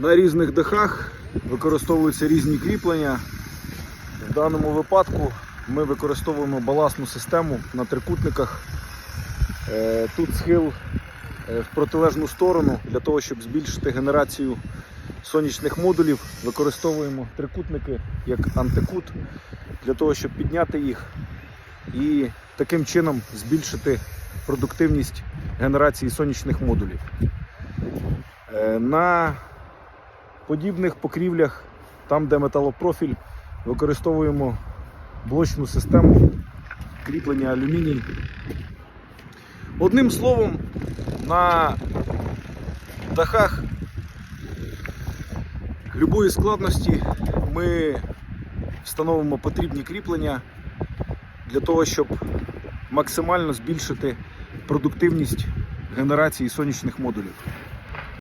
На різних дахах використовуються різні кріплення. В даному випадку ми використовуємо баласну систему на трикутниках. Е, Тут схил е, в протилежну сторону для того, щоб збільшити генерацію сонячних модулів. Використовуємо трикутники як антикут для того, щоб підняти їх і таким чином збільшити продуктивність генерації сонячних модулів. Е, На подібних покрівлях, там де металопрофіль, використовуємо блочну систему кріплення алюміній. Одним словом, на дахах любої складності ми встановимо потрібні кріплення для того, щоб максимально збільшити продуктивність генерації сонячних модулів.